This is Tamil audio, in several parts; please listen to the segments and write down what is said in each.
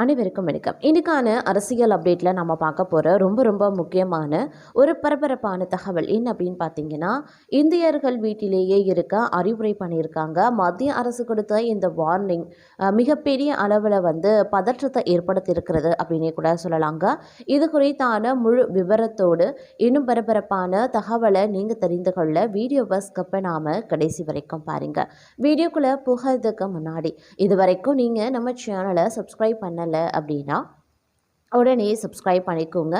அனைவருக்கும் வணக்கம். இன்னைக்கான அரசியல் அப்டேட்டில் நம்ம பார்க்க போகிற ரொம்ப ரொம்ப முக்கியமான ஒரு பரபரப்பான தகவல் என்ன அப்படின்னு பார்த்தீங்கன்னா இந்தியர்கள் வீட்டிலேயே இருக்க அறிவுரை பண்ணியிருக்காங்க. மத்திய அரசு கொடுத்த இந்த வார்னிங் மிகப்பெரிய அளவில் வந்து பதற்றத்தை ஏற்படுத்தியிருக்கிறது அப்படின்னே கூட சொல்லலாங்க. இது குறித்தான முழு விவரத்தோடு இன்னும் பரபரப்பான தகவலை நீங்கள் தெரிந்து கொள்ள வீடியோவை ஸ்கப்பை நாம் கடைசி வரைக்கும் பாருங்கள் வீடியோக்குள்ளே புகிறதுக்கு முன்னாடி இது வரைக்கும் நீங்கள் நம்ம சேனலை சப்ஸ்கிரைப் பண்ணலை அப்படின்னா உடனே சப்ஸ்கிரைப் பண்ணிக்கோங்க.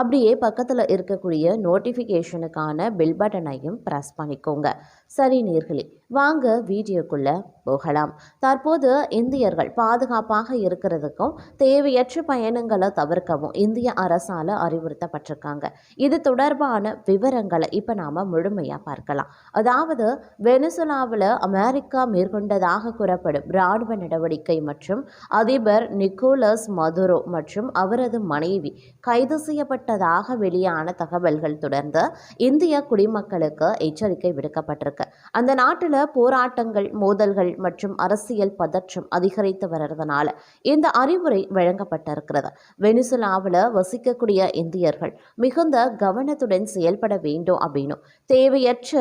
அப்படியே பக்கத்தில் இருக்கக்கூடிய நோட்டிஃபிகேஷனுக்கான பெல் பட்டனையும் ப்ரெஸ் பண்ணிக்கோங்க. சரி நேர்களே வாங்க வீடியோக்குள்ளே போகலாம். தற்போது இந்தியர்கள் பாதுகாப்பாக இருக்கிறதுக்கும் தேவையற்ற பயணங்களை தவிர்க்கவும் இந்திய அரசால் அறிவுறுத்தப்பட்டிருக்காங்க. இது தொடர்பான விவரங்களை இப்போ நாம் முழுமையாக பார்க்கலாம். அதாவது வெனிசுலாவில் அமெரிக்கா மேற்கொண்டதாக கூறப்படும் இராணுவ நடவடிக்கை மற்றும் அதிபர் நிக்கோலஸ் மதுரோ மற்றும் அவரது மனைவி கைது செய்யப்பட்டதாக வெளியான தகவல்கள் தொடர்ந்து இந்திய குடிமக்களுக்கு எச்சரிக்கை விடுக்கப்பட்டிருக்கு. அந்த நாட்டில் போராட்டங்கள் மோதல்கள் மற்றும் அரசியல் பதற்றம் அதிகரித்து வர்றதுனால இந்த அறிவுரை வழங்கப்பட்டிருக்கிறது. வெனிசுலாவில் வசிக்கக்கூடிய இந்தியர்கள் மிகுந்த கவனத்துடன் செயல்பட வேண்டும் அப்படின்னும் தேவையற்ற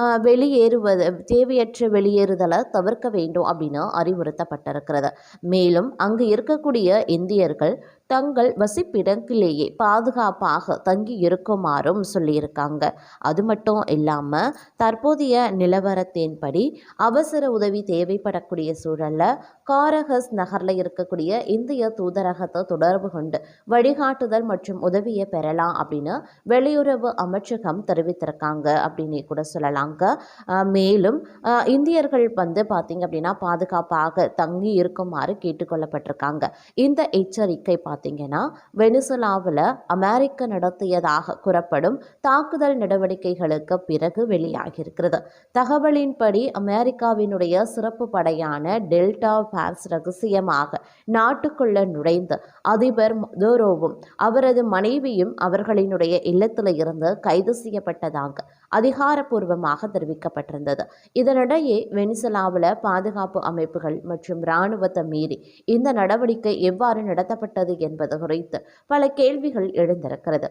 ஆஹ், வெளியேறுவது தேவையற்ற வெளியேறுதலை தவிர்க்க வேண்டும் அப்படின்னு அறிவுறுத்தப்பட்டிருக்கிறது. மேலும் அங்கு இருக்கக்கூடிய இந்தியர்கள் தங்கள் வசிப்பிடத்திலேயே பாதுகாப்பாக தங்கி இருக்குமாறும் சொல்லியிருக்காங்க. அது மட்டும் இல்லாமல் தற்போதைய நிலவரத்தின்படி அவசர உதவி தேவைப்படக்கூடிய சூழலில் காரகஸ் நகரில் இருக்கக்கூடிய இந்திய தூதரகத்தை தொடர்பு கொண்டு வழிகாட்டுதல் மற்றும் உதவியை பெறலாம் அப்படின்னு வெளியுறவு அமைச்சகம் தெரிவித்திருக்காங்க அப்படின்னு கூட சொல்லலாங்க. மேலும் இந்தியர்கள் வந்து பார்த்திங்க அப்படின்னா பாதுகாப்பாக தங்கி இருக்குமாறு கேட்டுக்கொள்ளப்பட்டிருக்காங்க. இந்த எச்சரிக்கை பார்த்து பார்த்தீங்கன்னா வெனிசுலாவில் அமெரிக்க நடத்தியதாக கூறப்படும் தாக்குதல் நடவடிக்கைகளுக்கு பிறகு வெளியாகியிருக்கிறது. தகவலின்படி அமெரிக்காவினுடைய சிறப்பு படையான டெல்டா பேர்ஸ் ரகசியமாக நாட்டுக்குள்ள நுழைந்து அதிபர் மதுரோவும் அவரது மனைவியும் அவர்களினுடைய இல்லத்தில் இருந்து கைது செய்யப்பட்டதாக அதிகாரப்பூர்வமாக தெரிவிக்கப்பட்டிருந்தது. இதனிடையே வெனிசலாவில் பாதுகாப்பு அமைப்புகள் மற்றும் இராணுவத்தை மீறி இந்த நடவடிக்கை எவ்வாறு நடத்தப்பட்டது என்பது குறித்து பல கேள்விகள் எழுந்திருக்கிறது.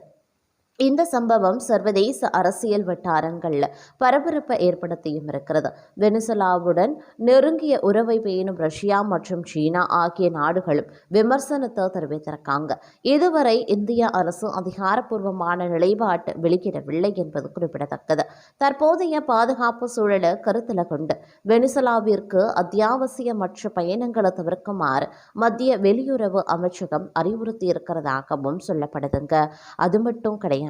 இந்த சம்பவம் சர்வதேச அரசியல் வட்டாரங்களில் பரபரப்பை ஏற்படுத்தியும் இருக்கிறது. வெனிசுலாவுடன் நெருங்கிய உறவை பேணும் ரஷ்யா மற்றும் சீனா ஆகிய நாடுகளும் விமர்சனத்தை தெரிவித்திருக்காங்க. இதுவரை இந்திய அரசு அதிகாரப்பூர்வமான நிலைப்பாட்டை வெளியிடவில்லை என்பது குறிப்பிடத்தக்கது. தற்போதைய பாதுகாப்பு சூழலை கருத்தில் கொண்டு வெனிசுலாவிற்கு அத்தியாவசியமற்ற பயணங்களை தவிர்க்குமாறு மத்திய வெளியுறவு அமைச்சகம் அறிவுறுத்தியிருக்கிறதாகவும் சொல்லப்படுதுங்க. அது மட்டும் கிடையாது.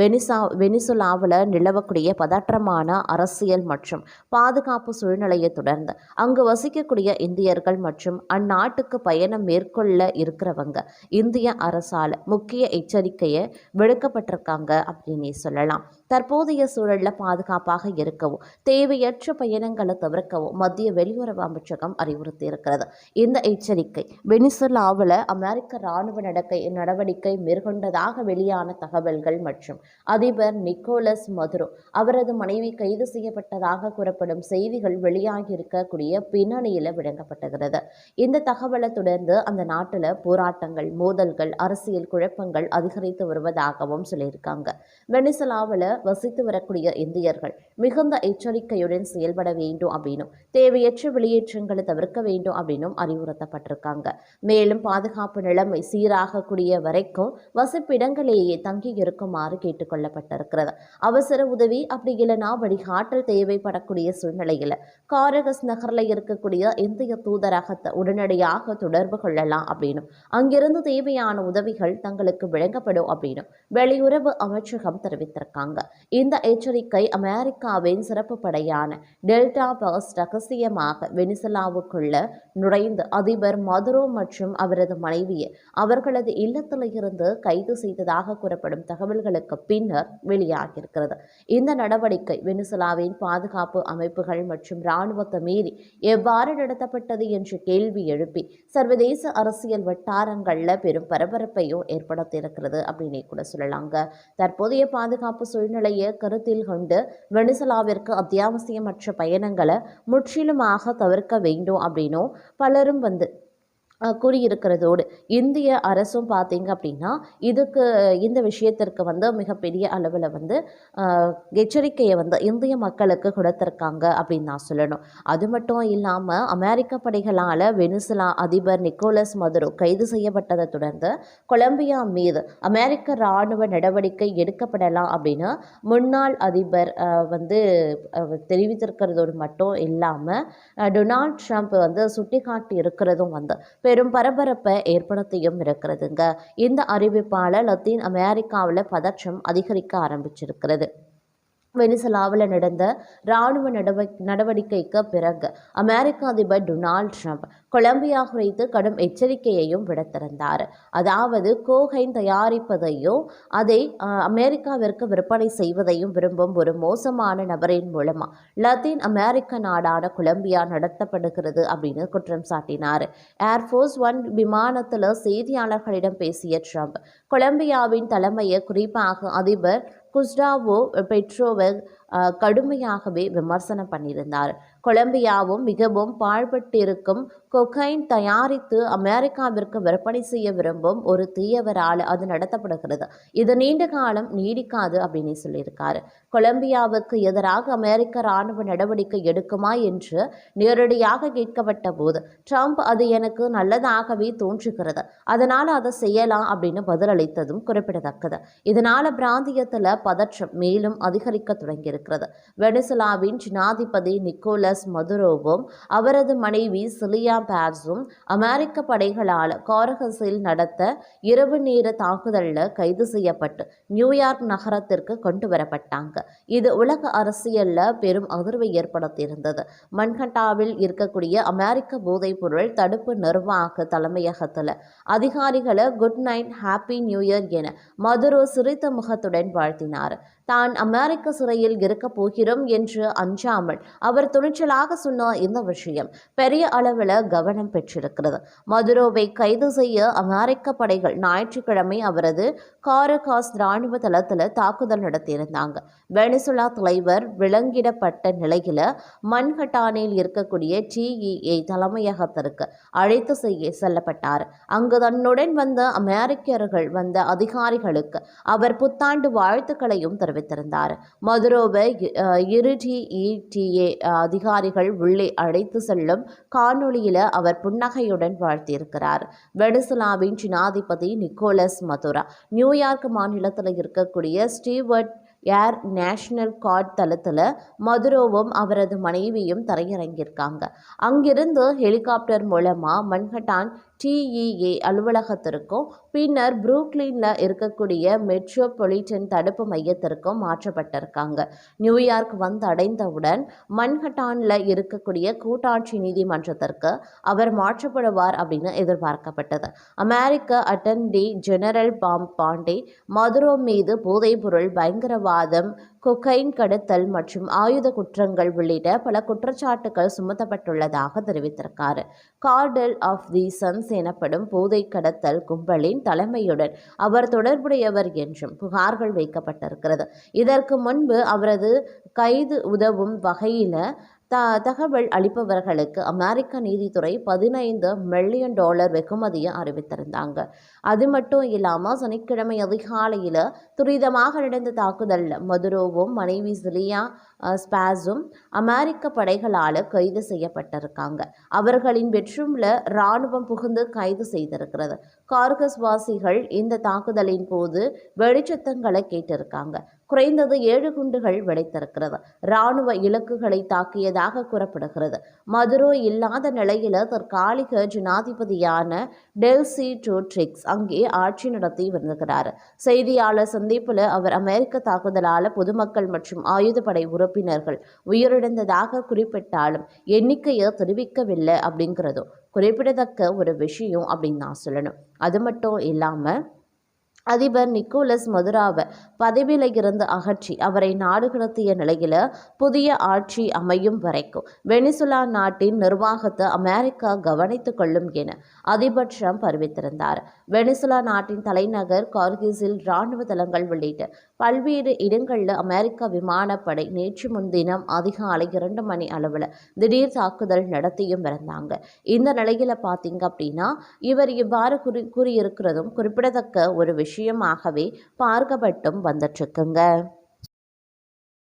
வெனிசா வெனிசுலாவில் நிலவக்கூடிய பதற்றமான அரசியல் மற்றும் பாதுகாப்பு சூழ்நிலையை தொடர்ந்து. அங்கு வசிக்கக்கூடிய இந்தியர்கள் மற்றும் அந்நாட்டுக்கு பயணம் மேற்கொள்ள இருக்கிறவங்க இந்திய அரசால் முக்கிய எச்சரிக்கையை விடுக்கப்பட்டிருக்காங்க அப்படின்னே சொல்லலாம். தற்போதைய சூழலில் பாதுகாப்பாக இருக்கவும் தேவையற்ற பயணங்களை தவிர்க்கவும் மத்திய வெளியுறவு அமைச்சகம் அறிவுறுத்தி இருக்கிறது. இந்த எச்சரிக்கை வெனிசுலாவில் அமெரிக்க இராணுவ நடக்கை நடவடிக்கை மேற்கொண்டதாக வெளியான தகவல்கள் மற்றும் அதிபர் நிக்கோலஸ் மதுரோ அவரது மனைவி கைது செய்யப்பட்டதாக கூறப்படும் செய்திகள் வெளியாகி இருக்கக்கூடிய பின்னணியில் விளங்கப்பட்டுகிறது. இந்த தகவலை தொடர்ந்து அந்த நாட்டில் போராட்டங்கள் மோதல்கள் அரசியல் குழப்பங்கள் அதிகரித்து வருவதாகவும் சொல்லியிருக்காங்க. வெனிசுலாவில் வசித்து வரக்கூடிய இந்தியர்கள் மிகுந்த எச்சரிக்கையுடன் செயல்பட வேண்டும் அப்படின்னும் தேவையற்ற வெளியேற்றங்களை தவிர்க்க வேண்டும் அப்படின்னும் அறிவுறுத்தப்பட்டிருக்காங்க. மேலும் பாதுகாப்பு நிலைமை சீராகக்கூடிய வரைக்கும் வசிப்பிடங்களிலேயே தங்கி இருக்குமாறு கேட்டுக்கொள்ளப்பட்டிருக்கிறது. அவசர உதவி அப்படி இல்லைனா வழிகாட்டல் தேவைப்படக்கூடிய சூழ்நிலையில் காரகஸ் நகரில் இருக்கக்கூடிய இந்திய தூதரகத்தை உடனடியாக தொடர்பு கொள்ளலாம் அப்படின்னும் அங்கிருந்து தேவையான உதவிகள் தங்களுக்கு வழங்கப்படும் அப்படின்னும் வெளியுறவு அமைச்சகம் தெரிவித்திருக்காங்க. இந்த எச்சரிக்கை அமெரிக்காவின் சிறப்பு படையான டெல்டா பர்ஸ் ரகசியமாக வெனிசுலாவுக்குள்ள நுழைந்து அதிபர் மதுரோ மற்றும் அவரது மனைவியை அவர்களது இல்லத்திலிருந்து கைது செய்ததாக கூறப்படும் தகவல்களுக்கு பின்னர் வெளியாகியிருக்கிறது. இந்த நடவடிக்கை வெனிசுலாவின் பாதுகாப்பு அமைப்புகள் மற்றும் இராணுவத்தை மீறி எவ்வாறு நடத்தப்பட்டது என்ற கேள்வி எழுப்பி சர்வதேச அரசியல் வட்டாரங்களில் பெரும் பரபரப்பையும் ஏற்படுத்தியிருக்கிறது அப்படின்னு கூட சொல்லலாங்க. தற்போதைய பாதுகாப்பு சூழ்நிலை சூழ்நிலையை கருத்தில் கொண்டு வெனிசலாவிற்கு அத்தியாவசியமற்ற பயணங்களை முற்றிலுமாக தவிர்க்க வேண்டும் அப்படின்னும் பலரும் வந்து கூறியிருக்கிறதோடு இந்திய அரசும் பார்த்தீங்க அப்படின்னா இதுக்கு இந்த விஷயத்திற்கு வந்து மிகப்பெரிய அளவில் வந்து எச்சரிக்கையை வந்து இந்திய மக்களுக்கு கொடுத்துருக்காங்க அப்படின்னு நான் சொல்லணும். அது மட்டும் இல்லாமல் அமெரிக்க படைகளால் வெனிசுலா அதிபர் நிக்கோலஸ் மதுரோ கைது செய்யப்பட்டதை தொடர்ந்து கொலம்பியா மீது அமெரிக்க இராணுவ நடவடிக்கை எடுக்கப்படலாம் அப்படின்னு முன்னாள் அதிபர் வந்து தெரிவித்திருக்கிறதோடு மட்டும் இல்லாமல் டொனால்ட் ட்ரம்ப் வந்து சுட்டிக்காட்டி இருக்கிறதும் வந்து பெரும் பரபரப்பை ஏற்படுத்தியும் இருக்கிறதுங்க இந்த அறிவிப்பால் லத்தீன் அமெரிக்காவில் பதற்றம் அதிகரிக்க ஆரம்பிச்சிருக்கிறது. வெனிசலாவில் நடந்த இராணுவ நடவ நடவடிக்கைக்கு பிறகு அமெரிக்க அதிபர் டொனால்ட் ட்ரம்ப் கொலம்பியா குறித்து கடும் எச்சரிக்கையையும் விடுத்திருந்தார். அதாவது கோகைன் தயாரிப்பதையும் அதை அஹ், அமெரிக்காவிற்கு விற்பனை செய்வதையும் விரும்பும் ஒரு மோசமான நபரின் மூலமாக லத்தீன் அமெரிக்க நாடான கொலம்பியா நடத்தப்படுகிறது அப்படின்னு குற்றம் சாட்டினார். ஏர்ஃபோர்ஸ் ஒன் விமானத்தில் செய்தியாளர்களிடம் பேசிய ட்ரம்ப் கொலம்பியாவின் தலைமையை குறிப்பாக அதிபர் குஸ்டாவோ பெட்ரோவை கடுமையாகவே விமர்சனம் பண்ணியிருந்தார். கொலம்பியாவும் மிகவும் பாழ்பட்டிருக்கும் கொகைன் தயாரித்து அமெரிக்காவிற்கு விற்பனை செய்ய விரும்பும் ஒரு தீயவரால் அது நடத்தப்படுகிறது. இது நீண்ட காலம் நீடிக்காது அப்படின்னு சொல்லியிருக்காரு. கொலம்பியாவுக்கு எதிராக அமெரிக்க இராணுவ நடவடிக்கை எடுக்குமா என்று நேரடியாக கேட்கப்பட்ட போது ட்ரம்ப் அது எனக்கு நல்லதாகவே தோன்றுகிறது. அதனால் அதை செய்யலாம் அப்படின்னு பதிலளித்ததும் குறிப்பிடத்தக்கது. இதனால் பிராந்தியத்தில் பதற்றம் மேலும் அதிகரிக்க இருக்கிறது வெனிசுலாவின் ஜனாதிபதி நிக்கோலஸ் மதுரோவும் அவரது மனைவி சிலியா பேர்ஸும் அமெரிக்க படைகளால் காரகஸில் நடத்த இரவு நேர தாக்குதலில் கைது செய்யப்பட்டு நியூயார்க் நகரத்திற்கு கொண்டு வரப்பட்டாங்க. இது உலக அரசியலில் பெரும் அதிர்வை ஏற்படுத்தியிருந்தது. மன்ஹட்டாவில் இருக்கக்கூடிய அமெரிக்க போதைப்பொருள் தடுப்பு நிர்வாக தலைமையகத்தில் அதிகாரிகளை good night happy new year என மதுரோ சிரித்த முகத்துடன் வாழ்த்தினார். தான் அமெரிக்க சிறையில் இருக்கப் போகிறோம் என்று அஞ்சாமல் அவர் துணிச்சலாக சொன்ன இந்த விஷயம் பெரிய அளவில் கவனம் பெற்றிருக்கிறது. மதுரோவை கைது செய்ய அமெரிக்க படைகள் ஞாயிற்றுக்கிழமை அவரது காரகாஸ் இராணுவ தளத்தில் தாக்குதல் நடத்தியிருந்தாங்க. வெனிசுலா தலைவர் விலங்கிடப்பட்ட நிலையில் மன்ஹட்டானில் இருக்கக்கூடிய டிஇஏ தலைமையகத்திற்கு அழைத்து செய்ய செல்லப்பட்டார். அங்கு தன்னுடன் வந்த அமெரிக்கர்கள் வந்த அதிகாரிகளுக்கு அவர் புத்தாண்டு வாழ்த்துக்களையும் தெரிவித்திருந்தார். மதுரோவை அஹ், இரு அதிகாரிகள் உள்ளே அழைத்து செல்லும் காணொளியில் அவர் புன்னகையுடன் வாழ்த்தியிருக்கிறார். வெனிசுலாவின் ஜனாதிபதி நிக்கோலஸ் மதுரா நியூயார்க் மாநிலத்தில் இருக்கக்கூடிய ஸ்டீவர்ட் ஏர் நேஷனல் கார்ட் தளத்தில் மதுரோவும் அவரது மனைவியும் தரையிறங்கியிருக்காங்க. அங்கிருந்து ஹெலிகாப்டர் மூலமாக மன்ஹட்டான் டிஇஏ அலுவலகத்திற்கும் பின்னர் புரூக்ளினில் இருக்கக்கூடிய மெட்ரோபொலிட்டன் தடுப்பு மையத்திற்கும் மாற்றப்பட்டிருக்காங்க. நியூயார்க் வந்து அடைந்தவுடன் மன்ஹட்டானில் இருக்கக்கூடிய கூட்டாட்சி நீதிமன்றத்திற்கு அவர் மாற்றப்படுவார் அப்படின்னு எதிர்பார்க்கப்பட்டது. அமெரிக்க attorney general Pam Bondi Maduro மீது போதைப்பொருள் பயங்கரவாதம் கொக்கைன் கடத்தல் மற்றும் ஆயுத குற்றங்கள் உள்ளிட்ட பல குற்றச்சாட்டுகள் சுமத்தப்பட்டுள்ளதாக தெரிவித்திருக்கார். கார்டல் ஆஃப் தி சன்ஸ் எனப்படும் போதை கடத்தல் கும்பலின் தலைமையுடன் அவர் தொடர்புடையவர் என்றும் புகார்கள் வைக்கப்பட்டிருக்கிறது. இதற்கு முன்பு அவரது கைது உதவும் வகையில் த தகவல் அளிப்பவர்களுக்கு அமெரிக்க நீதித்துறை பதினைந்து மில்லியன் டாலர் வெகுமதியை அறிவித்திருந்தாங்க. அது மட்டும் இல்லாமல் சனிக்கிழமை அதிகாலையில் துரிதமாக நடந்த தாக்குதலில் மதுரோவும் மனைவி சிலியா ஸ்பாஸும் அமெரிக்க படைகளால் கைது செய்யப்பட்டிருக்காங்க. அவர்களின் பெட்ரூமில் இராணுவம் புகுந்து கைது செய்திருக்கிறது. கார்கஸ் வாசிகள் இந்த தாக்குதலின் போது வெடிச்சத்தங்களை கேட்டிருக்காங்க. குறைந்தது ஏழு குண்டுகள் வெடித்திருக்கிறது இராணுவ இலக்குகளை தாக்கியதாக கூறப்படுகிறது. மதுரோ இல்லாத நிலையில் தற்காலிக ஜனாதிபதியான டெல்சி டோட்ரிக்ஸ் அங்கே ஆட்சி நடத்தி வருகிறார். செய்தியாளர் சந்திப்பில் அவர் அமெரிக்க தாக்குதலால் பொதுமக்கள் மற்றும் ஆயுதப்படை உறுப்பினர்கள் உயிரிழந்ததாக குறிப்பிட்டாலும் எண்ணிக்கையை தெரிவிக்கவில்லை அப்படிங்கிறதும் குறிப்பிடத்தக்க ஒரு விஷயம் அப்படின்னு நான் சொல்லணும். அது மட்டும் இல்லாமல் அதிபர் நிக்கோலஸ் மதுராவை பதவியில் இருந்து அகற்றி அவரை நாடு கடத்திய நிலையில் புதிய ஆட்சி அமையும் வரைக்கும் வெனிசுலா நாட்டின் நிர்வாகத்தை அமெரிக்கா கவனித்துக் கொள்ளும் என அதிபர் ட்ரம்ப் அறிவித்திருந்தார். வெனிசுலா நாட்டின் தலைநகர் கார்கிஸில் இராணுவ தளங்கள் உள்ளிட்ட பல்வேறு இடங்களில் அமெரிக்க விமானப்படை நேற்று முன்தினம் அதிகாலை இரண்டு மணி அளவில் திடீர் தாக்குதல் நடத்தியும் இருந்தாங்க இந்த நிலையில் பார்த்தீங்க அப்படின்னா இவர் இவ்வாறு கூறி கூறியிருக்கிறதும் குறிப்பிடத்தக்க ஒரு விஷயம். விஷயமாகவே பார்க்கப்பட்டும் வந்துட்டுருக்குங்க.